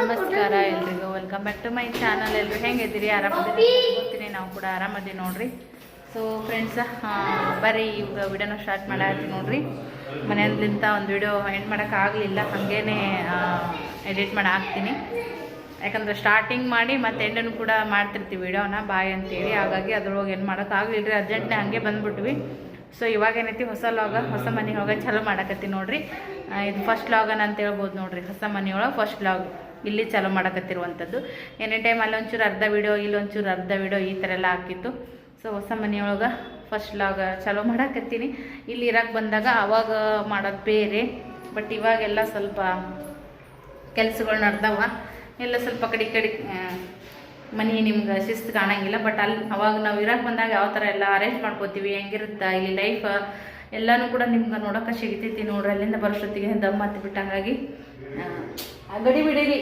ನಮಸ್ಕಾರ ಎಲ್ರಿಗೂ. Welcome back to my channel ಎಲ್ಲರೂ ಹೆಂಗಿದ್ದೀರಿ? ಆರಾಮದಿರಿ? ಗೊತ್ತೀನಿ ನಾವು ಕೂಡ ಆರಾಮದಿ ನೋಡ್ರಿ. ಸೊ ಫ್ರೆಂಡ್ಸ್ ಬರೀ ಇವಾಗ ವಿಡಿಯೋನ ಸ್ಟಾರ್ಟ್ ಮಾಡತ್ತೀವಿ ನೋಡ್ರಿ. ಮನೆಯಲ್ಲಿಂತ ಒಂದು ವಿಡಿಯೋ ಎಂಡ್ ಮಾಡೋಕ್ಕಾಗಲಿಲ್ಲ ಹಾಗೇನೇ ಎಡಿಟ್ ಮಾಡಿ ಹಾಕ್ತೀನಿ. ಯಾಕಂದ್ರೆ ಸ್ಟಾರ್ಟಿಂಗ್ ಮಾಡಿ ಮತ್ತೆ ಎಂಡನ್ನು ಕೂಡ ಮಾಡ್ತಿರ್ತೀವಿ ವಿಡಿಯೋನ ಬಾಯ್ ಅಂತೇಳಿ. ಹಾಗಾಗಿ ಅದ್ರೊಳಗೆ ಏನು ಮಾಡೋಕ್ಕಾಗಲಿಲ್ಲ ಅರ್ಜೆಂಟ್ನೇ ಹಾಗೆ ಬಂದ್ಬಿಟ್ವಿ. ಸೊ ಇವಾಗ ಏನೈತಿ? ಹೊಸ ಲಾಗ ಹೊಸ ಮನೆ ಒಳಗೆ ಚಾಲೂ ಮಾಡಕತ್ತಿ ನೋಡ್ರಿ. ಇದು ಫಸ್ಟ್ ಲಾಗನ್ ಅಂತ ಹೇಳ್ಬೋದು ನೋಡ್ರಿ. ಹೊಸ ಮನೆಯೊಳಗೆ ಫಸ್ಟ್ ಲಾಗ್ ಇಲ್ಲಿ ಚಾಲೂ ಮಾಡಕತ್ತಿರುವಂಥದ್ದು. ಎನಿ ಟೈಮ್ ಅಲ್ಲಿ ಒಂಚೂರು ಅರ್ಧ ವಿಡಿಯೋ ಇಲ್ಲಿ ಒಂಚೂರು ಅರ್ಧ ವಿಡಿಯೋ ಈ ಥರ ಎಲ್ಲ ಹಾಕಿತ್ತು. ಸೊ ಹೊಸ ಮನೆಯೊಳಗೆ ಫಸ್ಟ್ ಲಾಗ ಚಾಲೂ ಮಾಡಕತ್ತೀನಿ. ಇಲ್ಲಿ ಇರಕ್ಕೆ ಬಂದಾಗ ಆವಾಗ ಮಾಡೋದು ಬೇರೆ ಬಟ್ ಇವಾಗೆಲ್ಲ ಸ್ವಲ್ಪ ಕೆಲಸಗಳು ನಡೆದವ. ಎಲ್ಲ ಸ್ವಲ್ಪ ಕಡೆ ಕಡೆ ಮನೆ ನಿಮ್ಗೆ ಶಿಸ್ತು ಕಾಣಂಗಿಲ್ಲ ಬಟ್ ಅಲ್ಲಿ ಅವಾಗ ನಾವು ಇರಕ್ಕೆ ಬಂದಾಗ ಯಾವ ಥರ ಎಲ್ಲ ಅರೇಂಜ್ ಮಾಡ್ಕೋತೀವಿ, ಹೆಂಗಿರುತ್ತೆ, ಇಲ್ಲಿ ಲೈಫ್ ಎಲ್ಲನೂ ಕೂಡ ನಿಮ್ಗೆ ನೋಡೋಕೆ ಸಿಗ್ತೈತಿ ನೋಡ್ರಿ, ಅಲ್ಲಿಂದ ಬರೋಷ್ಟೊತ್ತಿಗೆ ದಮ್ ಹತ್ತಿ ಬಿಟ್ಟಂಗಾಗಿ ಗಡಿ ಬಿಡಿರಿ.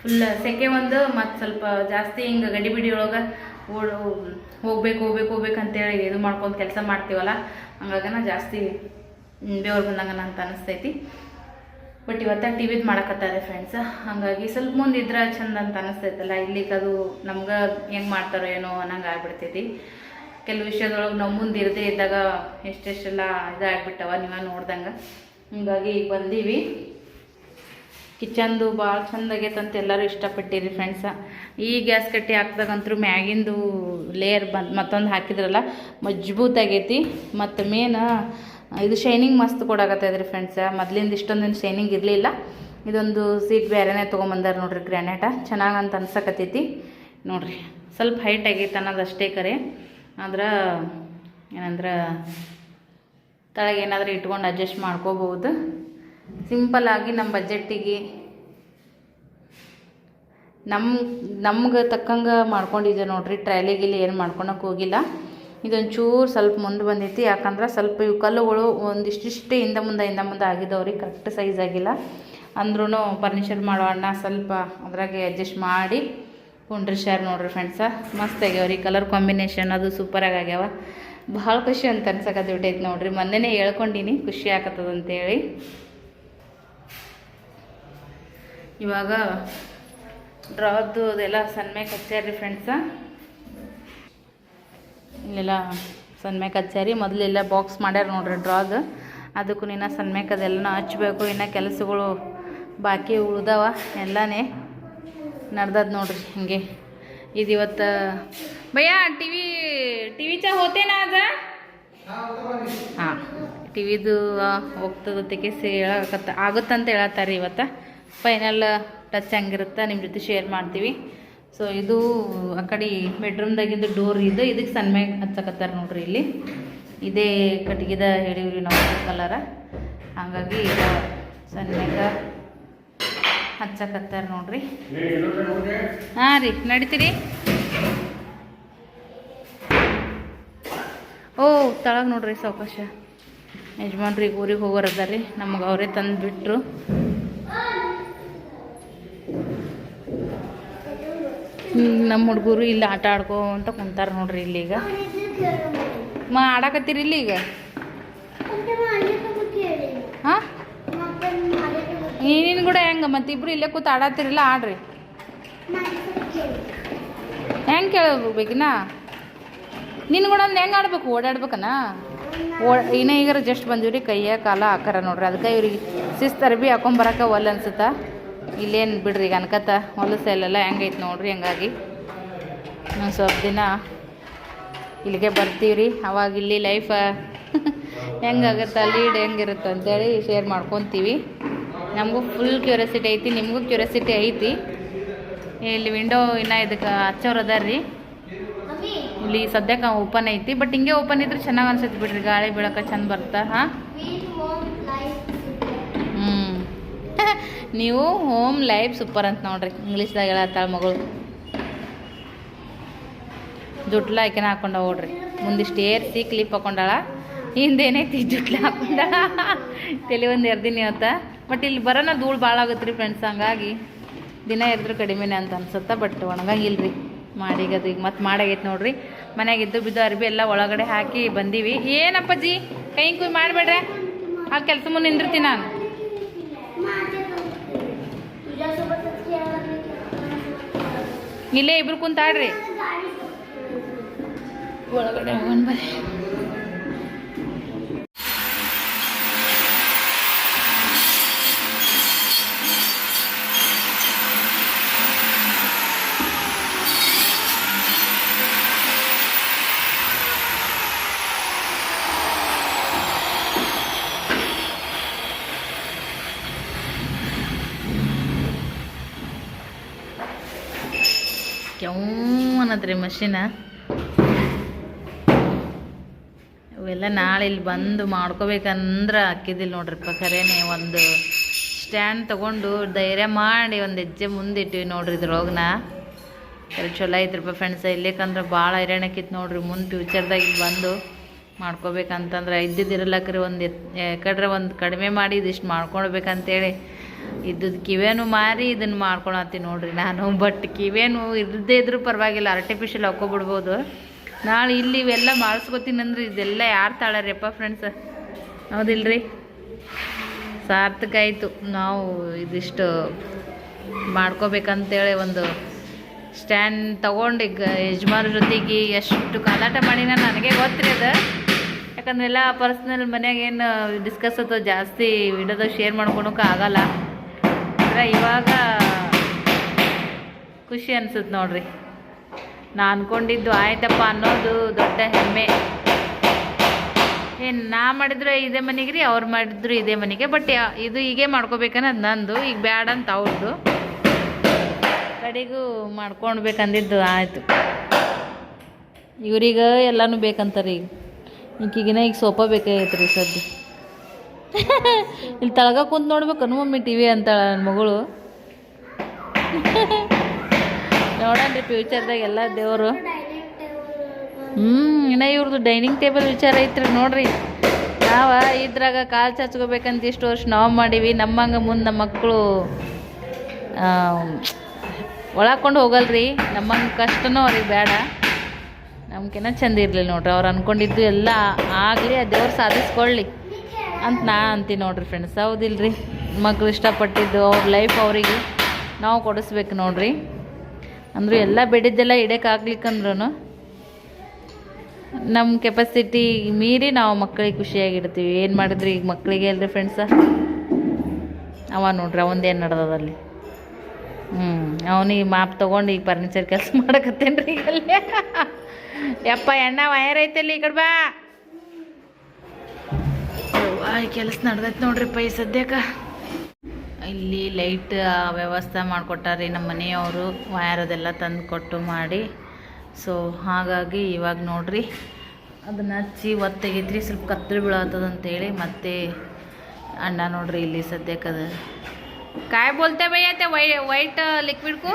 ಫುಲ್ ಸೆಕೆ ಒಂದು, ಮತ್ತು ಸ್ವಲ್ಪ ಜಾಸ್ತಿ ಹಿಂಗೆ ಗಡಿ ಬಿಡಿಯೊಳಗೆ ಓಡ್, ಹೋಗ್ಬೇಕು ಹೋಗ್ಬೇಕು ಹೋಗ್ಬೇಕು ಅಂತೇಳಿ ಇದು ಮಾಡ್ಕೊಂಡು ಕೆಲಸ ಮಾಡ್ತೀವಲ್ಲ ಹಂಗಾಗನ ಜಾಸ್ತಿ ಬೇವ್ರು ಬಂದಂಗನ ಅಂತ ಅನಿಸ್ತೈತಿ. ಬಟ್ ಇವತ್ತ ಟಿ ವಿದ್ ಮಾಡಕತ್ತಾರೆ ಫ್ರೆಂಡ್ಸ್ ಹಾಗಾಗಿ ಸ್ವಲ್ಪ ಮುಂದಿದ್ರೆ ಚಂದ ಅಂತ ಅನಿಸ್ತೈತಲ್ಲ, ಇಲ್ಲಿಗೆ ಅದು ನಮ್ಗೆ ಹೆಂಗೆ ಮಾಡ್ತಾರೋ ಏನೋ ಅನ್ನಂಗೆ ಆಗ್ಬಿಡ್ತೈತಿ. ಕೆಲವು ವಿಷಯದೊಳಗೆ ನಾವು ಇರದೇ ಇದ್ದಾಗ ಎಷ್ಟೆಷ್ಟೆಲ್ಲ ಇದಾಗ್ಬಿಟ್ಟವ ನೀವ ನೋಡ್ದಂಗೆ. ಹಿಂಗಾಗಿ ಈಗ ಬಂದೀವಿ. ಕಿಚನ್ದು ಭಾಳ ಚಂದ ಆಗೈತೆ ಅಂತ ಎಲ್ಲರೂ ಇಷ್ಟಪಟ್ಟಿರಿ ಫ್ರೆಂಡ್ಸ ಈ ಗ್ಯಾಸ್ ಕಟ್ಟಿ ಹಾಕ್ದಾಗಂತೂ ಮ್ಯಾಗಿಂದು ಲೇಯರ್ ಬಂದು ಮತ್ತೊಂದು ಹಾಕಿದ್ರಲ್ಲ, ಮಜ್ಬೂತ್ ಆಗೈತಿ. ಮತ್ತು ಮೇನ್ ಇದು ಶೈನಿಂಗ್ ಮಸ್ತ್ ಕೊಡಾಕತ್ತೈತ್ರಿ ಫ್ರೆಂಡ್ಸ ಮೊದಲಿಂದ ಇಷ್ಟೊಂದೇನು ಶೈನಿಂಗ್ ಇರಲಿಲ್ಲ. ಇದೊಂದು ಸೀಟ್ ಬೇರೆನೇ ತೊಗೊಂಬಂದಾರ ನೋಡ್ರಿ ಗ್ರ್ಯಾನೇಟ ಚೆನ್ನಾಗಿ ಅಂತ ಅನ್ಸಕತ್ತೈತಿ. ನೋಡ್ರಿ, ಸ್ವಲ್ಪ ಹೈಟ್ ಆಗೈತೆ ಅನ್ನೋದು ಅಷ್ಟೇ ಕರೆ. ಆದ್ರೆ ಏನಂದ್ರೆ ತಳಗೆ ಏನಾದರೂ ಇಟ್ಕೊಂಡು ಅಡ್ಜಸ್ಟ್ ಮಾಡ್ಕೋಬಹುದು. ಸಿಂಪಲ್ ಆಗಿ ನಮ್ಮ ಬಜೆಟ್ಟಿಗೆ ನಮ್ಮ ನಮ್ಗೆ ತಕ್ಕಂಗೆ ಮಾಡ್ಕೊಂಡಿದ್ದೆ ನೋಡ್ರಿ. ಟ್ರೈಲಿಗಿಲ್ಲಿ ಏನು ಮಾಡ್ಕೊಳಕ್ಕೆ ಹೋಗಿಲ್ಲ. ಇದೊಂಚೂರು ಸ್ವಲ್ಪ ಮುಂದೆ ಬಂದೈತಿ. ಯಾಕಂದ್ರೆ ಸ್ವಲ್ಪ ಇವು ಕಲ್ಲುಗಳು ಒಂದಿಷ್ಟಿಷ್ಟು ಹಿಂದೆ ಮುಂದೆ ಹಿಂದೆ ಮುಂದೆ ಆಗಿದ್ದವ್ರಿ ಕರೆಕ್ಟ್ ಸೈಜ್ ಆಗಿಲ್ಲ. ಅಂದ್ರೂ ಫರ್ನಿಚರ್ ಮಾಡೋ ಅಣ್ಣ ಸ್ವಲ್ಪ ಅದ್ರಾಗೆ ಅಡ್ಜಸ್ಟ್ ಮಾಡಿ. ಕುಂಡ್ರಿ ಶೇರ್ ನೋಡ್ರಿ ಫ್ರೆಂಡ್ಸ ಮಸ್ತ್ ಆಗ್ಯಾವ ರೀ ಕಲರ್ ಕಾಂಬಿನೇಷನ್ ಅದು ಸೂಪರಾಗಿ ಆಗ್ಯಾವ. ಭಾಳ ಖುಷಿ ಅಂತ ಅನ್ಸಕತ್ತು ಬಿಟ್ಟೈತೆ ನೋಡ್ರಿ. ಮೊನ್ನೆನೇ ಹೇಳ್ಕೊಂಡಿನಿ, ಖುಷಿ ಆಗತ್ತದ ಅಂತೇಳಿ ಇವಾಗ ಡ್ರಾದ್ದು ಅದೆಲ್ಲ ಸನ್ಮ್ಯಾಗ ಹಚ್ಚಾರಿ ಫ್ರೆಂಡ್ಸ ಇಲ್ಲೆಲ್ಲ ಸನ್ಮ್ಯಾಗ ಹಚ್ಚಾರಿ ಮೊದಲೆಲ್ಲ ಬಾಕ್ಸ್ ಮಾಡ್ಯಾರ ನೋಡ್ರಿ ಡ್ರಾದ್ ಅದಕ್ಕೂ ಇನ್ನು ಸನ್ಮ್ಯಾಗ ಅದೆಲ್ಲ ಹಚ್ಬೇಕು, ಇನ್ನು ಕೆಲಸಗಳು ಬಾಕಿ ಉಳ್ದವ, ಎಲ್ಲನೇ. ನಡ್ದದ ನೋಡ್ರಿ ಹಿಂಗೆ. ಇದು ಇವತ್ತು ಭಯ ಟಿ ವಿ ಟಿ ವಿ ಚಾ ಹೋತೇನಾ ಅದ? ಹಾಂ ಟಿ ವಿದು ಹೋಗ್ತದ ತೆಗೆಸಿ ಹೇಳಕತ್ತ, ಆಗುತ್ತಂತ ಹೇಳತ್ತಾರೆ ಇವತ್ತು. ಫೈನಲ್ ಟಚ್ ಹಂಗಿರುತ್ತೆ ನಿಮ್ಮ ಜೊತೆ ಶೇರ್ ಮಾಡ್ತೀವಿ. ಸೊ ಇದು ಆ ಕಡೆ ಬೆಡ್ರೂಮ್ದಾಗಿದ್ದು ಡೋರ್ ಇದು ಇದಕ್ಕೆ ಸನ್ಮ್ಯಾಗ ಹಚ್ಚಕತ್ತಾರೆ ನೋಡ್ರಿ ಇಲ್ಲಿ. ಇದೇ ಕಟ್ಟಿಗೆದ ಹೇಳಿವ್ರಿ ನಾವು ಕಲರ ಹಾಗಾಗಿ ಈಗ ಸನ್ಮ್ಯಾಗ ಹಚ್ಚಕತ್ತಾರ ನೋಡ್ರಿ. ಹಾಂ ರೀ ನಡಿತೀರಿ. ಓ ತಳಗೆ ನೋಡ್ರಿ ಸಾವಕಾಶ. ಯಜಮಾನ್ರಿಗೆ ಊರಿಗೆ ಹೋಗೋರು ಅದಾರ ರೀ ನಮಗೆ ಅವರೇ ತಂದು ಬಿಟ್ಟರು ನಮ್ಮ ಹುಡುಗರು ಇಲ್ಲಿ ಆಟ ಅಂತ ಕುಂತಾರ ನೋಡ್ರಿ ಇಲ್ಲಿ ಈಗ. ಮಾ ಆಡಕತ್ತೀರಿ ಇಲ್ಲಿ ಈಗ? ಹಾಂ? ಹೆಂಗೆ ಮತ್ತೆ ಇಬ್ರು ಇಲ್ಲೇ ಕೂತು ಆಡತ್ತಿರಲ್ಲ ಆಡ್ರಿ. ಹೆಂಗೆ ಕೇಳಬೇಕಿನ ನಿನ್ನ ಕೂಡ ಹೆಂಗೆ ಆಡ್ಬೇಕು? ಓಡಾಡ್ಬೇಕನ? ಓ, ಇನ್ನ ಈಗಾರ ಜಸ್ಟ್ ಬಂದೀವ್ರಿ ಕೈಯ, ಕಾಲ ಹಾಕಾರ ನೋಡ್ರಿ. ಅದಕ್ಕೆ ಇವ್ರಿಗೆ ಶಿಸ್ತು ಅರ್ಬಿ ಹಾಕೊಂಬರಕ ಒಲ್ ಅನ್ಸುತ್ತ. ಇಲ್ಲೇನು ಬಿಡ್ರಿ ಈಗ ಅನ್ಕತ್ತ. ಹೊಲಸ ಇಲ್ಲೆಲ್ಲ ಹೆಂಗೈತೆ ನೋಡ್ರಿ ಹಂಗಾಗಿ. ಇನ್ನೊಂದು ಸ್ವಲ್ಪ ದಿನ ಇಲ್ಲಿಗೆ ಬರ್ತೀವ್ರಿ. ಅವಾಗ ಇಲ್ಲಿ ಲೈಫ ಹೆಂಗಾಗತ್ತೆ ಲೀಡ್ ಹೆಂಗಿರುತ್ತೆ ಅಂತೇಳಿ ಶೇರ್ ಮಾಡ್ಕೊತೀವಿ. ನಮಗೂ ಫುಲ್ ಕ್ಯೂರಿಯಾಸಿಟಿ ಐತಿ ನಿಮಗೂ ಕ್ಯೂರಿಯಾಸಿಟಿ ಐತಿ. ಇಲ್ಲಿ ವಿಂಡೋ ಇನ್ನ ಇದಕ್ಕೆ ಹಚ್ಚೋರು ಅದಾರ ರೀ. ಇಲ್ಲಿ ಸದ್ಯಕ್ಕೆ ಓಪನ್ ಐತಿ ಬಟ್ ಹಿಂಗೆ ಓಪನ್ ಇದ್ರೆ ಚೆನ್ನಾಗಿ ಅನ್ಸುತ್ತೆ ಬಿಡ್ರಿ ಗಾಳಿ ಬೆಳಕ ಚಂದ ಬರ್ತಾ ಹಾಂ? ಹ್ಞೂ ನೀವು ಹೋಮ್ ಲೈಫ್ ಸೂಪರ್ ಅಂತ ನೋಡ್ರಿ ಇಂಗ್ಲೀಷ್ದಾಗ ಹೇಳತ್ತಾಳ ಮಗಳು. ಜುಟ್ಲ ಆಯ್ಕೆನ ಹಾಕೊಂಡ ಓಡ್ರಿ ಮುಂದಿಷ್ಟು ಏರ್ಸಿ ಕ್ಲಿಪ್ ಹಾಕೊಂಡಾಳ. ಹಿಂದೇನೈತಿ ಜುಟ್ಲ ಹಾಕೊಂಡ ತಲೆ ಒಂದು ಎರ್ದಿನಿ ಆತ ಬಟ್ ಇಲ್ಲಿ ಬರೋಣ ಧೂಳು ಭಾಳ ಆಗುತ್ತೆ ರೀ ಫ್ರೆಂಡ್ಸ್ ಹಂಗಾಗಿ ದಿನ ಎರೆದ್ರು ಕಡಿಮೆನೇ ಅಂತ ಅನ್ಸುತ್ತೆ ಬಟ್ ಒಣಗಂಗಿಲ್ಲ ರೀ ಮಾಡೀಗ ಅದು ಈಗ ಮತ್ತೆ ಮಾಡಾಗೈತೆ ನೋಡ್ರಿ. ಮನೆಯಾಗಿದ್ದು ಬಿದ್ದು ಅರ್ಬಿ ಎಲ್ಲ ಒಳಗಡೆ ಹಾಕಿ ಬಂದೀವಿ. ಏನಪ್ಪ ಜಿ ಕೈ ಕುಯ್ ಮಾಡಬೇಡ್ರೆ? ಆ ಕೆಲಸ ಮುಂದೆ ನಿಂದಿರ್ತೀನಿ ನಾನು. ಇಲ್ಲೇ ಇಬ್ರು ಕುಂತಾಡ್ರಿ. ಒಳಗಡೆ ಹೋಗೋಣ ಅನ್ನತ್ರಿ ಮಷಿನ. ಇವೆಲ್ಲ ನಾಳೆ ಇಲ್ಲಿ ಬಂದು ಮಾಡ್ಕೋಬೇಕಂದ್ರೆ ಹಾಕಿದ್ದಿಲ್ಲ ನೋಡ್ರಿಪ್ಪ ಖರೇನೆ ಒಂದು ಸ್ಟ್ಯಾಂಡ್ ತಗೊಂಡು ಧೈರ್ಯ ಮಾಡಿ ಒಂದು ಹೆಜ್ಜೆ ಮುಂದಿಟ್ಟಿವಿ ನೋಡ್ರಿ ಇದ್ರೊಳಗ್ನ. ಎಲ್ಲ ಚಲೋ ಐತ್ರಿಪ್ಪ ಫ್ರೆಂಡ್ಸ್ ಇಲ್ಲಿಕಂದ್ರೆ ಭಾಳ ಹೈರಾಣಕ್ಕಿತ್ತು ನೋಡ್ರಿ ಮುಂದೆ ಫ್ಯೂಚರ್ದಾಗ ಇಲ್ಲಿ ಬಂದು ಮಾಡ್ಕೋಬೇಕಂತಂದ್ರೆ ಇದ್ದಿದ್ದಿರಲಕ್ರಿ ಒಂದು ಯಾಕಡ್ರೆ ಒಂದು ಕಡಿಮೆ ಮಾಡಿ ಇದಿಷ್ಟು ಮಾಡ್ಕೊಳ್ಬೇಕಂತೇಳಿ ಇದ್ದದ್ದು ಕಿವೇನು ಮಾರಿ ಇದನ್ನು ಮಾಡ್ಕೊಳತ್ತೀನಿ ನೋಡ್ರಿ ನಾನು. ಬಟ್ ಕಿವೇನು ಇರದೇ ಇದ್ರೂ ಪರವಾಗಿಲ್ಲ ಆರ್ಟಿಫಿಷಿಯಲ್ ಹಾಕೋಬಿಡ್ಬೋದು ನಾಳೆ ಇಲ್ಲಿ ಇವೆಲ್ಲ ಮಾಡಿಸ್ಕೊತೀನಿ ಅಂದ್ರೆ ಇದೆಲ್ಲ ಯಾರು ತಾಳಾರಿಯಪ್ಪ ಫ್ರೆಂಡ್ಸ್ ಹೌದಿಲ್ರಿ? ಸಾರ್ಥಕ ಆಯಿತು. ನಾವು ಇದಿಷ್ಟು ಮಾಡ್ಕೋಬೇಕಂತೇಳಿ ಒಂದು ಸ್ಟ್ಯಾಂಡ್ ತೊಗೊಂಡು ಈಗ ಯಜಮಾನ್ರ ಜೊತೆಗೆ ಎಷ್ಟು ಕಾಲಾಟ ಮಾಡಿನ ನನಗೆ ಗೊತ್ತಿರಿ ಅದು. ಯಾಕಂದ್ರೆ ಎಲ್ಲ ಪರ್ಸ್ನಲ್ ಮನ್ಯಾಗ ಏನು ಡಿಸ್ಕಸ್ ಅಥವಾ ಜಾಸ್ತಿ ವಿಡಿಯೋದಾಗ ಶೇರ್ ಮಾಡ್ಕೊಳಕ್ಕೆ ಆಗಲ್ಲ. ಇವಾಗ ಖುಷಿ ಅನ್ಸುತ್ತೆ ನೋಡ್ರಿ. ನಾ ಅನ್ಕೊಂಡಿದ್ದು ಆಯ್ತಪ್ಪ ಅನ್ನೋದು ದೊಡ್ಡ ಹೆಮ್ಮೆ. ಏನು ನಾ ಮಾಡಿದ್ರೆ ಇದೇ ಮನೆಗೆ ರೀ, ಅವ್ರು ಮಾಡಿದ್ರು ಇದೇ ಮನೆಗೆ ಬಟ್ ಇದು ಹೀಗೆ ಮಾಡ್ಕೋಬೇಕನ್ನೋದು ನಂದು, ಈಗ ಬ್ಯಾಡ ಅಂತ ಅವ್ರದ್ದು ಕಡೆಗೂ ಮಾಡ್ಕೊಳ್ಬೇಕಂದಿದ್ದು ಆಯಿತು. ಇವ್ರಿಗೆ ಎಲ್ಲನೂ ಬೇಕಂತಾರೆ. ಈಗ ಈಗಿನ ಈಗ ಸೋಪ ಬೇಕಾಗೈತೆ ರೀ ಸದ್ಯ. ಇಲ್ಲಿ ತಳಗ ಕುಂತು ನೋಡ್ಬೇಕು ಮಮ್ಮಿ ಟಿ ವಿ ಅಂತಾಳ ನನ್ನ ಮಗಳು. ನೋಡನ್ರಿ ಫ್ಯೂಚರ್ದಾಗ ಎಲ್ಲ ದೇವರು. ಹ್ಞೂ ಇನ್ನ ಇವ್ರದ್ದು ಡೈನಿಂಗ್ ಟೇಬಲ್ ವಿಚಾರ ಐತ್ರಿ ನೋಡ್ರಿ. ನಾವ ಇದ್ರಾಗ ಕಾಲು ಚಾಚ್ಕೋಬೇಕಂತ ಇಷ್ಟು ವರ್ಷ ನಾವು ಮಾಡೀವಿ, ನಮ್ಮಂಗ ಮುಂದೆ ನಮ್ಮ ಮಕ್ಕಳು ಒಳಕೊಂಡು ಹೋಗಲ್ರಿ. ನಮ್ಮಂಗೆ ಕಷ್ಟನೂ ಅವ್ರಿಗೆ ಬೇಡ. ನಮ್ಗಿನ್ನ ಚಂದ ಇರಲಿಲ್ಲ ನೋಡ್ರಿ, ಅವ್ರು ಅಂದ್ಕೊಂಡಿದ್ದು ಎಲ್ಲ ಆಗಲಿ, ಆ ದೇವ್ರು ಸಾಧಿಸ್ಕೊಳ್ಳಿ ಅಂತ ನಾ ಅಂತೀನಿ ನೋಡ್ರಿ ಫ್ರೆಂಡ್ಸ್ ಹೌದಿಲ್ರಿ? ಮಕ್ಳು ಇಷ್ಟಪಟ್ಟಿದ್ದು ಅವ್ರ ಲೈಫ್ ಅವರಿಗೆ ನಾವು ಕೊಡಿಸ್ಬೇಕು ನೋಡ್ರಿ. ಅಂದರೂ ಎಲ್ಲ ಬೇಡಿದ್ದೆಲ್ಲ ಇಡೋಕ್ಕಾಗ್ಲಿಕ್ಕಂದ್ರೂ ನಮ್ಮ ಕೆಪಾಸಿಟಿ ಮೀರಿ ನಾವು ಮಕ್ಕಳಿಗೆ ಖುಷಿಯಾಗಿಡ್ತೀವಿ ಏನು ಮಾಡಿದ್ರಿ ಈಗ ಮಕ್ಕಳಿಗೆ ಅಲ್ರಿ ಫ್ರೆಂಡ್ಸ ಅವ ನೋಡ್ರಿ ಅವಂದೇನು ನಡೆದದಲ್ಲಿ ಹ್ಞೂ ಅವನಿಗೆ ಮಾಪ್ ತೊಗೊಂಡು ಈಗ ಫರ್ನಿಚರ್ ಕೆಲಸ ಮಾಡಕತ್ತೇನ್ರಿ ಈಗಲ್ಲೇ ಯಪ್ಪ, ಎಣ್ಣ ವಯರ್ ಐತಲ್ಲಿ, ಈ ಕಡೆ ಬಾ. ಈ ಕೆಲಸ ನಡ್ದೈತೆ ನೋಡ್ರಿಪ್ಪ ಈ ಸದ್ಯಕ್ಕೆ. ಇಲ್ಲಿ ಲೈಟ್ ವ್ಯವಸ್ಥೆ ಮಾಡಿಕೊಟ್ಟಾರಿ ನಮ್ಮ ಮನೆಯವರು. ವಯರ್ ಅದೆಲ್ಲ ತಂದು ಕೊಟ್ಟು ಮಾಡಿ. ಸೊ ಹಾಗಾಗಿ ಇವಾಗ ನೋಡ್ರಿ. ಅದನ್ನು ಹಚ್ಚಿ ಒತ್ತಗಿದ್ರಿ ಸ್ವಲ್ಪ ಕತ್ತರಿ ಬೀಳತ್ತದಂತೇಳಿ ಮತ್ತೆ ಅಣ್ಣ ನೋಡ್ರಿ ಇಲ್ಲಿ ಸದ್ಯಕ್ಕದ ಅದು. ಕಾಯಿ ಬೋಲ್ತೆ ಬೈಯತ್ತೆ ವೈ ವೈಟ್ ಲಿಕ್ವಿಡ್ಗೂ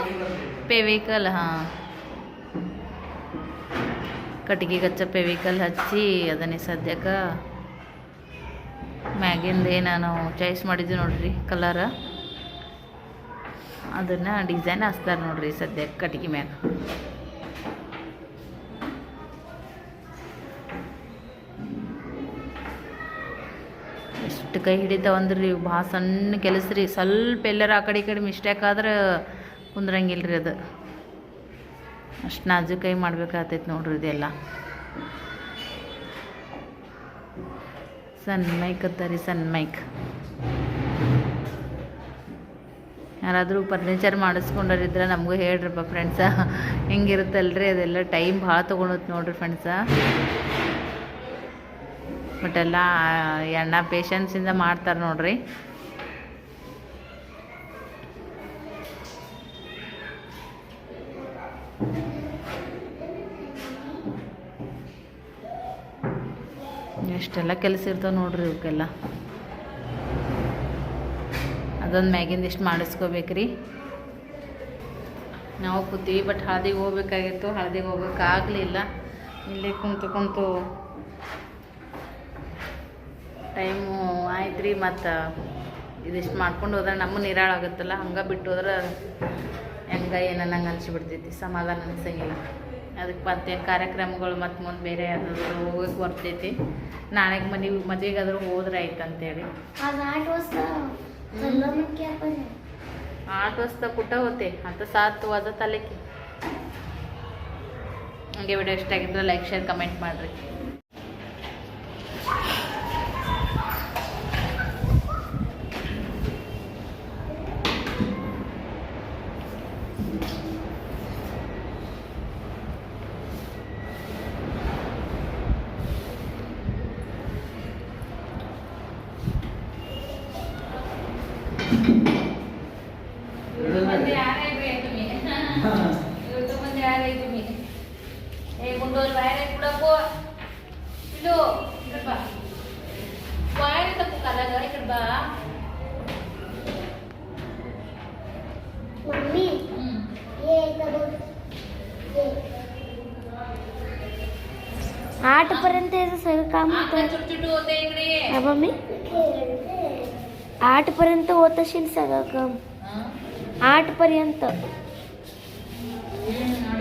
ಪೆವಿಕಲ್ ಹಾಂ. ಕಟ್ಟಿಗೆ ಹಚ್ಚ ಪೆವಿಕಲ್ ಹಚ್ಚಿ ಅದನ್ನೇ ಸದ್ಯಕ್ಕೆ ಮ್ಯಾಗಿಂದ ನಾನು ಚಾಯ್ಸ್ ಮಾಡಿದ್ವಿ ನೋಡ್ರಿ ಕಲರ್. ಅದನ್ನು ಡಿಸೈನ್ ಹಚ್ತಾರೆ ನೋಡ್ರಿ ಸದ್ಯ ಕಟ್ಟಿಗೆ ಮ್ಯಾಗ. ಎಷ್ಟು ಕೈ ಹಿಡಿತಾವಂದ್ರಿ ಭಾಳ ಸಣ್ಣ ಕೆಲಸ ರೀ. ಸ್ವಲ್ಪ ಎಲ್ಲರ ಆ ಕಡೆ ಈ ಕಡೆ ಮಿಸ್ಟೇಕ್ ಆದ್ರೆ ಕುಂದ್ರಂಗಿಲ್ಲ ಅದು. ಅಷ್ಟು ನಾಜೂಕಾಗಿ ಮಾಡ್ಬೇಕಾಗ್ತೈತೆ ನೋಡ್ರಿ ಇದೆಲ್ಲ. ಸಣ್ಣ ಮೈಕ್ ರೀ ಸನ್ಮೈಕ್ ಮೈಕ್. ಯಾರಾದರೂ ಫರ್ನಿಚರ್ ಮಾಡಿಸ್ಕೊಂಡರಿದ್ರೆ ನಮಗೂ ಹೇಳ್ರಪ್ಪ ಫ್ರೆಂಡ್ಸ ಹೆಂಗಿರುತ್ತಲ್ರಿ, ಅದೆಲ್ಲ ಟೈಮ್ ಭಾಳ ತೊಗೊಳುತ್ತೆ ನೋಡ್ರಿ ಫ್ರೆಂಡ್ಸ ಬಟ್ ಎಲ್ಲ ಎಣ್ಣ ಪೇಷನ್ಸಿಂದ ಮಾಡ್ತಾರೆ ನೋಡ್ರಿ. ಎಷ್ಟೆಲ್ಲ ಕೆಲಸ ಇರ್ತಾವೆ ನೋಡ್ರಿ ಇವಕ್ಕೆಲ್ಲ ಅದೊಂದು ಮ್ಯಾಗಿಂದ ಇಷ್ಟು ಮಾಡಿಸ್ಕೋಬೇಕ್ರಿ. ನಾವು ಕೂತೀವಿ ಬಟ್ ಹಳದಿಗೆ ಹೋಗ್ಬೇಕಾಗಿತ್ತು, ಹಳದಿಗೆ ಹೋಗೋಕ್ಕಾಗಲಿಲ್ಲ ಇಲ್ಲಿ ಕುಂತು ಕುಂತು ಟೈಮು ಆಯ್ತು ರೀ ಮತ್ತು ಇದಿಷ್ಟು ಮಾಡ್ಕೊಂಡು ಹೋದ್ರೆ ನಮ್ಮ ನೀರಾಳಾಗುತ್ತಲ್ಲ, ಹಂಗೆ ಬಿಟ್ಟು ಹೋದ್ರೆ ಹೆಂಗೆ ಏನನ್ನಂಗೆ ಅನಿಸ್ಬಿಡ್ತೈತಿ ಸಮಾಧಾನ ಅನ್ಸಂಗಿಲ್ಲ. ಅದಕ್ಕೆ ಮತ್ತೇನು ಕಾರ್ಯಕ್ರಮಗಳು ಮತ್ತು ಮುಂದೆ ಬೇರೆ ಯಾವ್ದಾದ್ರು ಹೋಗಕ್ಕೆ ಬರ್ತೈತಿ. ನಾಳೆಗೆ ಮನೆ ಮದುವೆಗಾದ್ರೂ ಹೋದ್ರೆ ಆಯ್ತು ಅಂತೇಳಿ ಆಟ वाजता कुठं होते आता सात वाजत आले की ವಿಡಿಯೋ ಇಷ್ಟ ಆಗಿದ್ರೆ ಲೈಕ್ ಶೇರ್ ಕಮೆಂಟ್ ಮಾಡಿರಿ. YouTube मध्ये आहे तुम्ही ए गुंडोल बाहेर आहे पुढं पो पिलो इकडे बा बाहेर येतं पुकारा ग इकडे बा मम्मी हम्म. ये इथं बघ. ये. आठ पर्यंत याचं सगळं काम आता होतं छोट होते इकडे ये. हा मम्मी आठ पर्यंत होत असेल सगळं काम हं? आठ पर्यंत हम्म,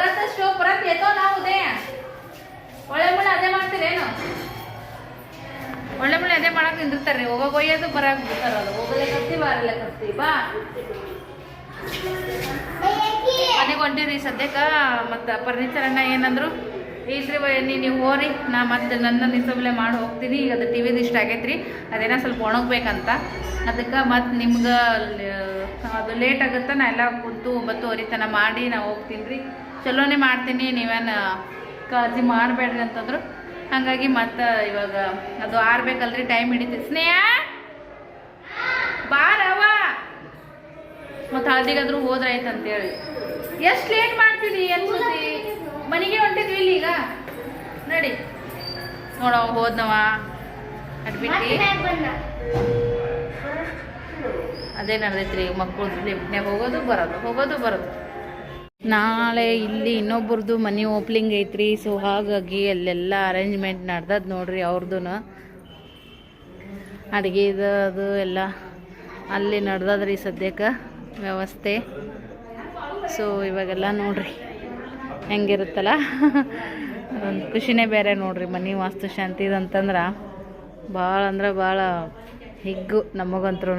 मवा घरातच स्टोव परत येतो ना उद्या ಒಳ್ಳೆ ಮುಳ್ಳೆ ಅದೇ ಮಾಡ್ತೀರೇನು ಒಳ್ಳೆ ಮುಳ್ಳೆ ಅದೇ ಮಾಡಕ್ ನಿಂದಿರ್ತಾರೆ ಹೋಗೋಕೆ ಒಯ್ಯೋದು ಬರಕ್ ಬಿಡ್ತಾರಲ್ಲ ಹೋಗಲೇ ಕತ್ತಿ ಬಾರಲ್ಲೇ ಕತ್ತಿ ಬಾ ಮನೆಗೆ ಹೊಂಟಿರಿ ಸದ್ಯಕ್ಕೆ ಮತ್ತು ಫರ್ನಿಚರ್ ಅಣ್ಣ ಏನಂದ್ರು ಇಲ್ರಿ ಬ ನೀ ನೀವು ಹೋರಿ ನಾ ಮತ್ತೆ ನನ್ನ ನಿಸಬಲೆ ಮಾಡಿ ಹೋಗ್ತೀನಿ ಈಗ ಅದು ಟಿ ವಿದು ಇಷ್ಟ ಆಗೈತ್ರಿ ಅದೇನೋ ಸ್ವಲ್ಪ ಒಣಗ್ಬೇಕಂತ ಅದಕ್ಕೆ ಮತ್ತು ನಿಮ್ಗೆ ಅದು ಲೇಟ್ ಆಗುತ್ತೆ ನಾ ಎಲ್ಲ ಕುಂತು ಒಂಬತ್ತುವರೆ ತನಕ ಮಾಡಿ ನಾ ಹೋಗ್ತೀನಿ ರೀ ಚಲೋನೇ ಮಾಡ್ತೀನಿ ನೀವೇನು ಕಾಳಜಿ ಮಾಡಬೇಡ್ರಿ ಅಂತಂದ್ರು. ಹಾಗಾಗಿ ಮತ್ತೆ ಇವಾಗ ಅದು ಆರ್ಬೇಕಲ್ರಿ ಟೈಮ್ ಹಿಡಿತೀವಿ ಸ್ನೇಹ! ಬಾರವ ಮತ್ತು ಹಳದಿಗಾದ್ರೂ ಹೋದ್ರಾಯ್ತು ಅಂತೇಳಿ. ಎಷ್ಟು ಲೇಟ್ ಮಾಡ್ತೀನಿ ಅನ್ಸುತ್ತಿ ಮನೆಗೆ ಹೊಂಟಿದ್ವಿ ಇಲ್ಲಿ ಈಗ. ನಡಿ. ನೋಡವ ಹೋದ್ನವ. ಅಡ್ಬಿಟ್ಟಿ ಅದೇ ನಡೆದೈತ್ರಿ ಮಕ್ಕಳು ಹೋಗೋದು ಬರೋದು ಹೋಗೋದು ಬರೋದು. ನಾಳೆ ಇಲ್ಲಿ ಇನ್ನೊಬ್ರದ್ದು ಮನೆ ಓಪ್ಲಿಂಗ್ ಐತ್ರಿ ಸೊ ಹಾಗಾಗಿ ಅಲ್ಲೆಲ್ಲ ಅರೇಂಜ್ಮೆಂಟ್ ನಡ್ದದ್ ನೋಡ್ರಿ ಅವ್ರದ್ದು ಅಡುಗೆದು ಅದು ಎಲ್ಲ ಅಲ್ಲಿ ನಡ್ದದ್ರಿ ಸದ್ಯಕ್ಕೆ ವ್ಯವಸ್ಥೆ. ಸೊ ಇವಾಗೆಲ್ಲ ನೋಡ್ರಿ ಹೆಂಗಿರುತ್ತಲ್ಲ. ಒಂದು ಖುಷಿನೇ ಬೇರೆ ನೋಡ್ರಿ ಮನೆ ವಾಸ್ತು ಶಾಂತಿ ಅಂತಂದ್ರೆ. ಭಾಳ ಅಂದ್ರೆ ಭಾಳ ಹಿಗ್ಗು ನಮಗಂತ್ರು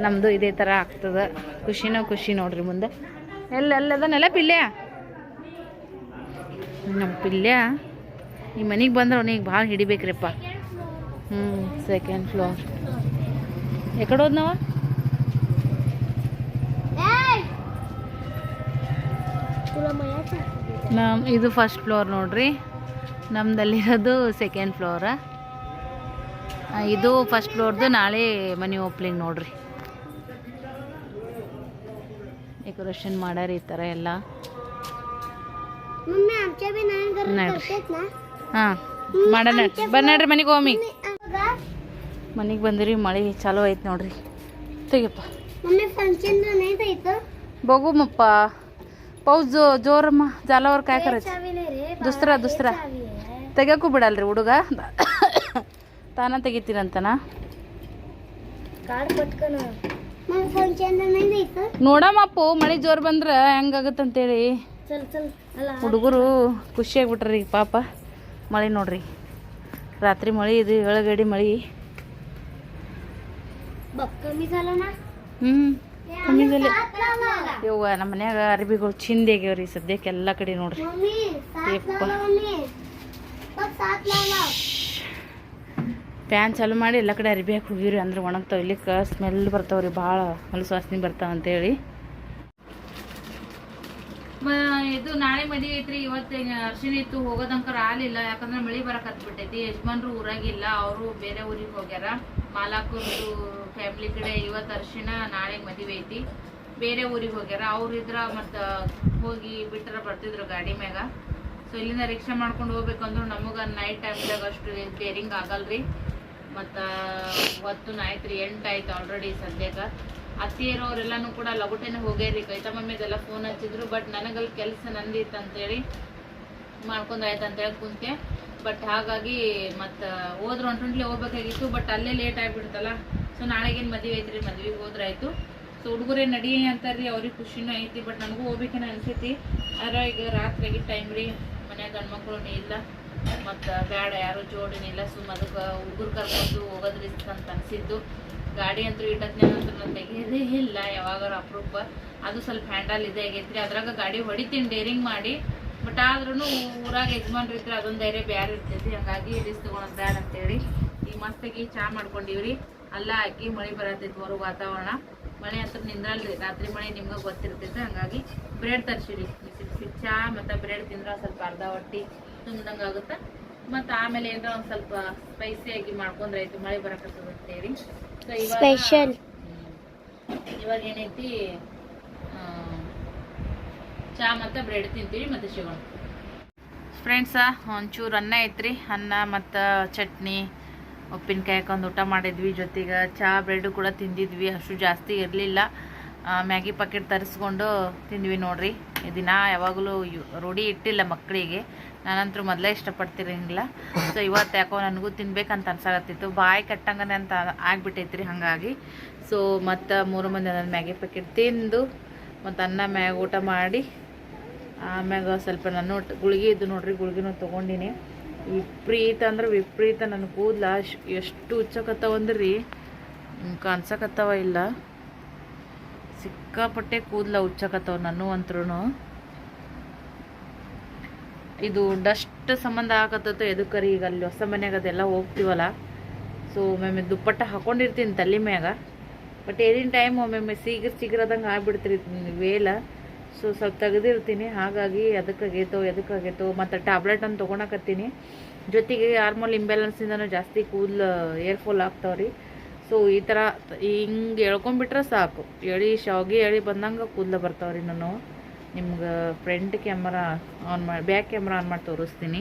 ನಮ್ಮದು ಇದೇ ಥರ ಆಗ್ತದೆ. ಖುಷಿನೋ ಖುಷಿ ನೋಡ್ರಿ ಮುಂದೆ. ಎಲ್ಲ ಎಲ್ಲದನ್ನೆಲ್ಲ ಪಿಲ್ಯ ನಮ್ಮ ಪಿಲ್ಯ ಈ ಮನೆಗೆ ಬಂದ್ರೆ ಅವನಿಗೆ ಭಾಳ ಹಿಡಿಬೇಕ್ರಿಪ್ಪ. ಹ್ಞೂ ಸೆಕೆಂಡ್ ಫ್ಲೋರ್ ಎಕಡೆ ನಾವು ನಮ್ಮ ಇದು ಫಸ್ಟ್ ಫ್ಲೋರ್ ನೋಡ್ರಿ. ನಮ್ದಲ್ಲಿರೋದು ಸೆಕೆಂಡ್ ಫ್ಲೋರ ಇದು ಫಸ್ಟ್ ಫ್ಲೋರ್ದು ನಾಳೆ ಮನೆ ಓಪ್ಲಿಂಗ್ ನೋಡ್ರಿ. ಡೆಕೋರೇಷನ್ ಮಾಡ್ಯಾರ ಈ ಥರ ಎಲ್ಲ. ಹಾಂ ಮಾಡೋಣ. ಬನ್ನಡ್ರಿ ಮನೆಗೆ ಹೋಮಿ. ಮನೆಗೆ ಬಂದಿರಿ ಮಳೆ ಚಾಲು ಐತೆ ನೋಡ್ರಿ. ತೆಗಿಯಪ್ಪ. ಬಗುಮಪ್ಪ. ಪೌಸ್ ಜೋರಮ್ಮ ಜಾಲವರ್ ಕಾಯ್ಕರ ದುಸ್ರಾ ದುಸ್ರಾ. ತೆಗಿಯೋಕ್ಕೂ ಬಿಡಲ್ರಿ ಹುಡುಗ. ತಾನ ತೆಗಿತೀರಂತನಾ ನೋಡಮ್ಮಪ್ಪು ಮಳೆ ಜೋರ್ ಬಂದ್ರ ಹೆಂಗಾಗತ್ತಂತೇಳಿ ಹುಡುಗರು ಖುಷಿ ಆಗ್ಬಿಟ್ರಿ ಈಗ ಪಾಪ. ಮಳೆ ನೋಡ್ರಿ. ರಾತ್ರಿ ಮಳೆ ಇದು ಒಳಗಡೆ ಮಳೆ. ಹ್ಮ್. ಇವ ನಮ್ಮ ಮನ್ಯಾಗ ಅರ್ಬಿಗಳು ಚಿಂದಿ ಆಗ್ಯಾವ್ರಿ ಸದ್ಯಕ್ಕೆ ಎಲ್ಲ ಕಡೆ ನೋಡ್ರಿ. ಯಪ್ಪ. ಫ್ಯಾನ್ ಚಾಲೂ ಮಾಡಿ ಎಲ್ಲ ಕಡೆ ಅರಿಬಿ ಹಾಕಿ ಹೋಗಿವ್ರಿ ಅಂದ್ರೆ ಒಣಗ್ತಾವ ಇಲ್ಲಿ ಸ್ಮೆಲ್ ಬರ್ತಾವ್ರಿ, ಭಾಳ ಹೊಲಸು ವಾಸನೆ ಬರ್ತಾವೆ ಅಂತೇಳಿ. ಇದು ನಾಳೆ ಮದುವೆ ಐತ್ರಿ, ಇವತ್ತು ಅರ್ಶಿನ ಇತ್ತು ಹೋಗೋದಂಕರ ಆಗಲಿಲ್ಲ, ಯಾಕಂದ್ರೆ ಮಳಿ ಬರಕ್ ಹತ್ಬಿಟ್ಟೈತಿ, ಯಜಮಾನ್ರು ಊರಾಗಿಲ್ಲ, ಅವರು ಬೇರೆ ಊರಿಗೆ ಹೋಗ್ಯಾರ. ಮಾಲಾಕರ್ದು ಫ್ಯಾಮಿಲಿ ಕಡೆ ಇವತ್ತು ಅರ್ಶಿನ ನಾಳೆ ಮದುವೆ ಐತಿ. ಬೇರೆ ಊರಿಗೆ ಹೋಗ್ಯಾರ ಅವ್ರು ಇದ್ರ ಮತ್ತು ಹೋಗಿ ಬಿಟ್ರ ಬರ್ತಿದ್ರು ಗಾಡಿ ಮ್ಯಾಗ. ಇಲ್ಲಿಂದ ರಿಕ್ಷಾ ಮಾಡ್ಕೊಂಡು ಹೋಗ್ಬೇಕಂದ್ರು ನಮಗೆ ನೈಟ್ ಟೈಮ್ದಾಗ ಅಷ್ಟು ಕೇರಿಂಗ್ ಆಗಲ್ರಿ. ಮತ್ತು ಹೊತ್ತು ಆಯ್ತು ರೀ ಎಂಟು ಆಯ್ತು ಆಲ್ರೆಡಿ ಸದ್ಯಕ್ಕೆ. ಅತ್ತಿಯರವರೆಲ್ಲನೂ ಕೂಡ ಲಗುಟೇನೆ ಹೋಗ್ಯಾರಿ ಕೈತ ಮಮ್ಮಿದೆಲ್ಲ ಫೋನ್ ಹಚ್ಚಿದ್ರು ಬಟ್ ನನಗಲ್ಲಿ ಕೆಲಸ ನಂದಿತ್ತು ಅಂತೇಳಿ ಮಾಡ್ಕೊಂಡ್ ಆಯ್ತು ಅಂತೇಳಿ ಕುಂತೆ ಬಟ್ ಹಾಗಾಗಿ, ಮತ್ತು, ಹೋದ್ರೆ ಒಂಟೊಂಟ್ಲೆ ಹೋಗ್ಬೇಕಾಗಿತ್ತು ಬಟ್ ಅಲ್ಲೇ ಲೇಟ್ ಆಗಿಬಿಡ್ತಲ್ಲ. ಸೊ ನಾಳೆಗೇನು ಮದುವೆ ಐತ್ರಿ, ಮದ್ವೆಗೆ ಹೋದ್ರಾಯ್ತು. ಸೊ ಹುಡುಗರೇ ನಡಿ ಅಂತಾರ್ರಿ, ಅವ್ರಿಗೆ ಖುಷಿನೂ ಐತಿ ಬಟ್ ನನಗೂ ಹೋಗ್ಬೇಕೇನೋ ಅನಿಸೈತಿ. ಆದ್ರೆ ಈಗ ರಾತ್ರಿಗೆ ಟೈಮ್ ರೀ. ಮನ್ಯಾಗ ಗಂಡ್ಮಕ್ಳು ಇಲ್ಲ, ಮತ್ತು ಬೇಡ ಯಾರು ಜೋಡಿನಿಲ್ಲ ಸುಮ್ಮ ಅದಕ್ಕೆ ಹುಡುಗರು ಕರ್ಕೊಂಡು ಹೋಗೋದು ಅಂತ ಅನಿಸಿದ್ದು. ಗಾಡಿ ಅಂತೂ ಇಟ್ಟತ್ನ್ಯಾಗ ಅಂತೂ ನಾನು ತೆಗಿಯೋದೇ ಇಲ್ಲ, ಯಾವಾಗಾರ ಅಪರೂಪ. ಅದು ಸ್ವಲ್ಪ ಹ್ಯಾಂಡಲ್ ಇದೆ ಆಗೈತ್ರಿ. ಅದ್ರಾಗ ಗಾಡಿ ಹೊಡಿತೀನಿ ಡೇರಿಂಗ್ ಮಾಡಿ. ಬಟ್ ಆದ್ರೂ ಊರಾಗ ಯಜಮಾನ್ರು ಇದ್ರೆ ಅದೊಂದು ಧೈರ್ಯ ಬೇರೆ ಇರ್ತೈತಿ. ಹಂಗಾಗಿ ರಿಸ್ಕ್ ತೊಗೊಳೋದು ಬೇಡ ಅಂತೇಳಿ ಈಗ ಮಸ್ತಾಗಿ ಚಾ ಮಾಡ್ಕೊಂಡಿವ್ರಿ. ಅಲ್ಲ ಹಾಕಿ ಮಳೆ ಬರತ್ತೈತಿ ಹೊರಗೆ ವಾತಾವರಣ. ಮಳೆ ಅಂತ ನಿಂದ್ರಲ್ರಿ. ರಾತ್ರಿ ಮಳೆ ನಿಮ್ಗೆ ಗೊತ್ತಿರ್ತೈತೆ. ಹಂಗಾಗಿ ಬ್ರೆಡ್ ತರ್ಸಿರಿ. ಚಾ ಮತ್ತು ಬ್ರೆಡ್ ತಿಂದ್ರೆ ಸ್ವಲ್ಪ ಅರ್ಧ ಹೊಟ್ಟಿ ತುಂಬ್ದಂಗೆ ಆಗುತ್ತೆ? ಮತ್ತು ಆಮೇಲೆ ಏನಾರ ಒಂದು ಸ್ವಲ್ಪ ಸ್ಪೈಸಿಯಾಗಿ ಮಾಡ್ಕೊಂಡ್ರೆ ಆಯ್ತು ಮಳೆ ಬರಕತ್ತದ ಅಂತೇಳಿ. ಸೊ ಇವಾಗ ಸ್ಪೆಷಲ್ ಇವಾಗ ಏನೈತಿ ಆ, ಚಾ ಮತ್ತು ಬ್ರೆಡ್ ತಿಂತೀವಿ ಮತ್ತು ಶಿವಣ್ಣ. ಫ್ರೆಂಡ್ಸ ಒಂಚೂರು ಅನ್ನ ಐತ್ರಿ. ಅನ್ನ ಮತ್ತು ಚಟ್ನಿ ಉಪ್ಪಿನಕಾಯಿ ಹಾಕೊಂಡು ಊಟ ಮಾಡಿದ್ವಿ. ಜೊತೆಗೆ ಚಹಾ ಬ್ರೆಡ್ ಕೂಡ ತಿಂದಿದ್ವಿ. ಅಷ್ಟು ಜಾಸ್ತಿ ಇರಲಿಲ್ಲ. ಮ್ಯಾಗಿ ಪಾಕೆಟ್ ತರಿಸ್ಕೊಂಡು ತಿಂದ್ವಿ ನೋಡ್ರಿ. ದಿನ ಯಾವಾಗಲೂ ರೂಢಿ ಇಟ್ಟಿಲ್ಲ ಮಕ್ಕಳಿಗೆ. ನಾನಂತರೂ ಮೊದಲೇ ಇಷ್ಟಪಡ್ತಿರಂಗಿಲ್ಲ ಸೊ ಇವತ್ತು ಯಾಕೋ ನನಗೂ ತಿನ್ಬೇಕಂತ ಅನ್ಸಾಕತ್ತಿತ್ತು. ಬಾಯಿ ಕಟ್ಟಂಗನೆ ಅಂತ ಆಗಿಬಿಟ್ಟೈತ್ರಿ ಹಾಗಾಗಿ. ಸೊ ಮತ್ತು ಮೂರು ಮಂದಿ ನನ್ನ ಮ್ಯಾಗಿ ಪ್ಯಾಕೆಟ್ ತಿಂದು, ಮತ್ತು ಅನ್ನ ಮ್ಯಾಗ ಊಟ ಮಾಡಿ, ಆಮ್ಯಾಗ ಸ್ವಲ್ಪ ನಾನು ಗುಳಿಗೆ ಇದ್ದು ನೋಡ್ರಿ, ಗುಳಿಗೆನೂ ತೊಗೊಂಡಿನಿ. ವಿಪರೀತ ಅಂದ್ರೆ ವಿಪರೀತ ನನ್ನ ಕೂದಲ ಎಷ್ಟು ಉಚ್ಚಕತ್ತಾವ ಅಂದ್ರಿ. ಕಾಣ್ಸಕತ್ತಾವ ಇಲ್ಲ. ಸಿಕ್ಕಾಪಟ್ಟೆ ಕೂದಲ ಉಚ್ಚಕತ್ತಾವ ನಾನು ಅಂತ್ರೂ ಇದು ಡಸ್ಟ್ ಸಂಬಂಧ ಆಗತ್ತೋ ಎದಕ್ಕರಿ ಈಗ ಅಲ್ಲಿ ಹೊಸ ಮನೆಯಾಗ ಅದೆಲ್ಲ ಹೋಗ್ತೀವಲ್ಲ. ಸೊ ಒಮ್ಮೊಮ್ಮೆ ದುಪ್ಪಟ್ಟ ಹಾಕೊಂಡಿರ್ತೀನಿ ತಲೆ ಮ್ಯಾಗ. ಬಟ್ ಏನಿನ ಟೈಮ್ ಒಮ್ಮೊಮ್ಮೆ ಸೀಗರ್ ಸಿಗಿರೋದಂಗೆ ಆಗ್ಬಿಡ್ತಿರ್ತೀನಿ ವೇಲ. ಸೊ ಸ್ವಲ್ಪ ತೆಗೆದಿರ್ತೀನಿ. ಹಾಗಾಗಿ ಅದಕ್ಕಾಗೈತೋ ಎದಕ್ಕಾಗೈತೋ ಮತ್ತು ಟ್ಯಾಬ್ಲೆಟ್ ಅಂತ ತೊಗೊಳಕತ್ತೀನಿ ಜೊತೆಗೆ ಹಾರ್ಮೋನ್ ಇಂಬ್ಯಾಲೆನ್ಸಿಂದನೂ ಜಾಸ್ತಿ ಕೂದಲು ಏರ್ ಫಾಲ್ ಆಗ್ತಾವ್ರಿ. ಸೊ ಈ ಥರ ಹಿಂಗೆ ಎಳ್ಕೊಂಬಿಟ್ರೆ ಸಾಕು. ಎಳಿ ಶಾವಿಗೆ ಎಳಿ ಬಂದಂಗೆ ಕೂದಲ ಬರ್ತಾವ್ರಿ ನಾನು ನಿಮ್ಗೆ ಫ್ರಂಟ್ ಕ್ಯಾಮ್ರಾ ಆನ್ ಮಾಡಿ ಬ್ಯಾಕ್ ಕ್ಯಾಮ್ರಾ ಆನ್ ಮಾಡಿ ತೋರಿಸ್ತೀನಿ.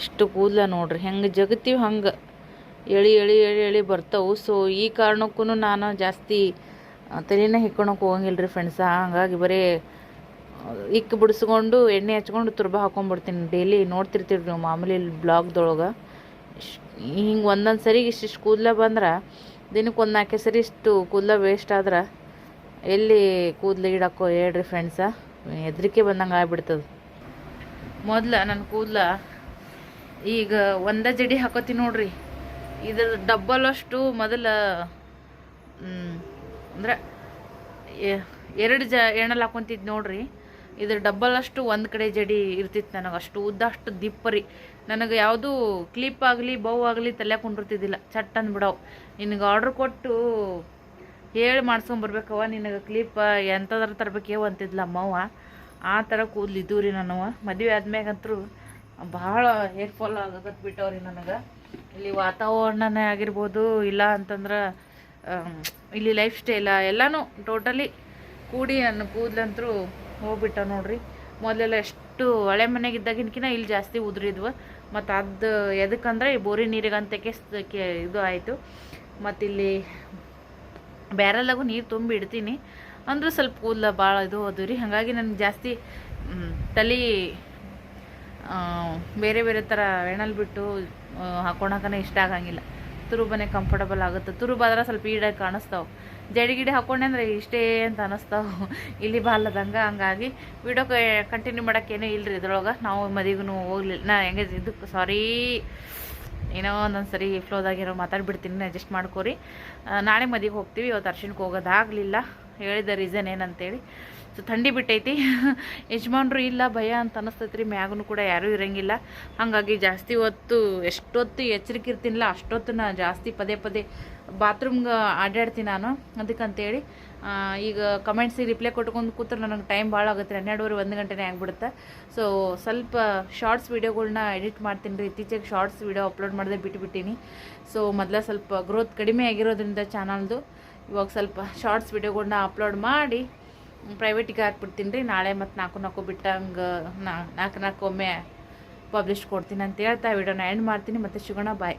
ಇಷ್ಟು ಕೂದಲ ನೋಡ್ರಿ, ಹೆಂಗೆ ಜಗತ್ತೀವಿ ಹಂಗೆ. ಎಳಿ ಎಳಿ ಎಳಿ ಎಳಿ ಬರ್ತಾವೆ. ಸೊ ಈ ಕಾರಣಕ್ಕೂ ನಾನು ಜಾಸ್ತಿ ತಲೆನೇ ಹಿಕ್ಕೊಳಕ್ಕೆ ಹೋಗಂಗಿಲ್ಲ ರೀ ಫ್ರೆಂಡ್ಸ ಹಂಗಾಗಿ ಬರೀ ಇಕ್ಕಿ ಬಿಡಿಸ್ಕೊಂಡು, ಎಣ್ಣೆ ಹಚ್ಕೊಂಡು ತುರ್ಬ ಹಾಕೊಂಡ್ಬಿಡ್ತೀನಿ ಡೈಲಿ ನೋಡ್ತಿರ್ತೀರಿ ನೀವು ಮಾಮೂಲಿ ಬ್ಲಾಗ್ದೊಳಗೆ ಹಿಂಗೆ ಒಂದೊಂದು ಸರಿ ಇಷ್ಟಿಷ್ಟು ಕೂದಲ ಬಂದ್ರೆ, ದಿನಕ್ಕೆ ಒಂದು ನಾಲ್ಕೇ ಸರಿ ಇಷ್ಟು ಕೂದಲ ವೇಸ್ಟ್ ಆದ್ರೆ, ಎಲ್ಲಿ ಕೂದಲು ಇಡಕ್ಕೋ ಹೇಳ್ರಿ ಫ್ರೆಂಡ್ಸ ಹೆದರಿಕೆ ಬಂದಂಗೆ ಆಗ್ಬಿಡ್ತದೆ. ಮೊದಲ ನನ್ನ ಕೂದಲ ಈಗ ಒಂದೇ ಜಡಿ ಹಾಕೋತೀನಿ ನೋಡ್ರಿ. ಇದ್ರ ಡಬ್ಬಲ್ ಅಷ್ಟು ಮೊದಲ ಅಂದ್ರೆ ಎರಡು ಜ ಎಣ್ಣಲ್ಲಿ ಹಾಕೊಂತಿದ್ ನೋಡ್ರಿ. ಇದ್ರ ಡಬ್ಬಲ್ ಅಷ್ಟು ಒಂದು ಕಡೆ ಜಡಿ ಇರ್ತಿತ್ತು ನನಗೆ. ಅಷ್ಟು ಉದ್ದ, ಅಷ್ಟು ದಿಪ್ಪರಿ ನನಗೆ ಯಾವುದು ಕ್ಲಿಪ್ ಆಗಲಿ, ಬೌ ಆಗಲಿ ತಲೆ ಕುಂಡಿರ್ತಿದ್ದಿಲ್ಲ. ಚಟ್ ಅಂದ್ಬಿಡವು. ನಿನಗೆ ಆರ್ಡ್ರ್ ಕೊಟ್ಟು ಹೇಳಿ ಮಾಡ್ಸ್ಕೊಂಬರ್ಬೇಕವ ನಿನಗೆ ಕ್ಲಿಪ್ ಎಂಥದ್ರ ತರ್ಬೇಕೇವ ಅಂತಿದ್ಲ ಅಮ್ಮವ್ವ. ಆ ಥರ ಕೂದಲಿದ್ದು ರೀ ನನವ ಮದುವೆ ಆದ್ಮ್ಯಾಗಂತೂ ಭಾಳ ಹೇರ್ ಫಾಲ್ ಆಗಕತ್ ಬಿಟ್ಟವ್ರಿ ನನಗೆ. ಇಲ್ಲಿ ವಾತಾವರಣನೇ ಆಗಿರ್ಬೋದು, ಇಲ್ಲ ಅಂತಂದ್ರೆ ಇಲ್ಲಿ ಲೈಫ್ ಸ್ಟೈಲ ಎಲ್ಲನೂ ಟೋಟಲಿ ಕೂಡಿ ನನ್ನ ಕೂದಲಂತರೂ ಹೋಗ್ಬಿಟ್ಟ ನೋಡ್ರಿ. ಮೊದಲೆಲ್ಲ ಎಷ್ಟು ಹಳೆ ಮನೆಗೆ ಇದ್ದಾಗಿನ್ಕಿನ ಇಲ್ಲಿ ಜಾಸ್ತಿ ಉದುರಿದ್ವು. ಮತ್ತು ಅದು ಎದಕ್ಕಂದ್ರೆ ಈ ಬೋರಿ ನೀರಿಗಂತಕ್ಕೆ ಇದು ಆಯಿತು. ಮತ್ತು ಇಲ್ಲಿ ಬ್ಯಾರಲ್ಲಾಗೂ ನೀರು ತುಂಬಿ ಇಡ್ತೀನಿ. ಅಂದ್ರೆ ಸ್ವಲ್ಪ ಕೂದಲ ಭಾಳ ಇದು ಹೋದ್ವು ರೀ. ಹಾಗಾಗಿ ನನಗೆ ಜಾಸ್ತಿ ತಲೆ ಬೇರೆ ಬೇರೆ ಥರ ಎಣ್ಣಲ್ಲಿ ಬಿಟ್ಟು ಹಾಕೊಳಕನೇ ಇಷ್ಟ ಆಗಂಗಿಲ್ಲ. ತುರುಬನೇ ಕಂಫರ್ಟಬಲ್ ಆಗುತ್ತೆ. ತುರುಬಾದ್ರೆ ಸ್ವಲ್ಪ ಈಡಾಗಿ ಕಾಣಿಸ್ತಾವೆ. ಜಡಿ ಗಿಡಿ ಹಾಕೊಂಡೆ ಅಂದರೆ ಇಷ್ಟೇ ಅಂತ ಅನ್ನಿಸ್ತಾವೆ ಇಲ್ಲಿ ಬಾಲದಂಗ ಹಂಗಾಗಿ ವಿಡಿಯೋ ಕಂಟಿನ್ಯೂ ಮಾಡೋಕ್ಕೇನು ಇಲ್ಲರಿ ಇದ್ರೊಳಗೆ. ನಾವು ಮದಿಗೂ ಹೋಗ್ಲಿಲ್ಲ ನಾ ಹೆಂಗೆ ಇದಕ್ಕೆ ಸಾರಿ ಏನೋ ಒಂದೊಂದು ಸರಿ ಫ್ಲೋದಾಗಿರೋ ಮಾತಾಡ್ಬಿಡ್ತೀನಿ ಅಡ್ಜಸ್ಟ್ ಮಾಡ್ಕೋರಿ. ನಾಳೆ ಮದಿಗೆ ಹೋಗ್ತೀವಿ, ಇವತ್ತು ಅರ್ಶಿಣಕ್ಕೆ ಹೋಗೋದಾಗಲಿಲ್ಲ. ಹೇಳಿದ ರೀಸನ್ ಏನಂತೇಳಿ. ಸೊ ಥಂಡಿ ಬಿಟ್ಟೈತಿ. ಯಜಮಾನ್ರು ಇಲ್ಲ, ಭಯ ಅಂತ ಅನಿಸ್ತೈತ್ರಿ. ಮ್ಯಾಗೂ ಕೂಡ ಯಾರೂ ಇರಂಗಿಲ್ಲ. ಹಾಗಾಗಿ ಜಾಸ್ತಿ ಹೊತ್ತು, ಎಷ್ಟೊತ್ತು ಎಚ್ಚರಿಕೆ ಇರ್ತೀನಿಲ್ಲ ಅಷ್ಟೊತ್ತು ನಾ ಜಾಸ್ತಿ ಪದೇ ಪದೇ ಬಾತ್ರೂಮ್ಗೆ ಅಡ್ಡಾಡ್ತೀನಿ ನಾನು. ಅದಕ್ಕಂತೇಳಿ ಈಗ ಕಮೆಂಟ್ಸಿಗೆ ರಿಪ್ಲೈ ಕೊಟ್ಕೊಂಡು ಕೂತ್ರೆ ನನಗೆ ಟೈಮ್ ಭಾಳ ಆಗುತ್ತೆ. ಹನ್ನೆರಡುವರೆ ಒಂದು ಗಂಟೆನೇ ಆಗಿಬಿಡುತ್ತೆ. ಸೊ ಸ್ವಲ್ಪ ಶಾರ್ಟ್ಸ್ ವೀಡಿಯೋಗಳನ್ನ ಎಡಿಟ್ ಮಾಡ್ತೀನಿ ರೀ ಇತ್ತೀಚೆಗೆ ಶಾರ್ಟ್ಸ್ ವೀಡಿಯೋ ಅಪ್ಲೋಡ್ ಮಾಡದೆ ಬಿಟ್ಟುಬಿಟ್ಟೀನಿ ಸೊ ಮೊದಲ ಸ್ವಲ್ಪ ಗ್ರೋತ್ ಕಡಿಮೆ ಆಗಿರೋದ್ರಿಂದ ಚಾನಲ್ದು ಇವಾಗ ಸ್ವಲ್ಪ ಶಾರ್ಟ್ಸ್ ವೀಡಿಯೋಗಳನ್ನ ಅಪ್ಲೋಡ್ ಮಾಡಿ ಪ್ರೈವೇಟಿಗೆ ಹಾಕ್ಬಿಡ್ತೀನಿ ರೀ. ನಾಳೆ ಮತ್ತು ನಾಲ್ಕು ನಾಲ್ಕು ಬಿಟ್ಟಂಗೆ ನಾಲ್ಕು ನಾಲ್ಕು ಒಮ್ಮೆ ಪಬ್ಲಿಷ್ ಕೊಡ್ತೀನಿ ಅಂತ ಹೇಳ್ತಾ ವಿಡಿಯೋನ ಎಂಡ್ ಮಾಡ್ತೀನಿ. ಮತ್ತು ಸಿಗೋಣ ಬಾಯ್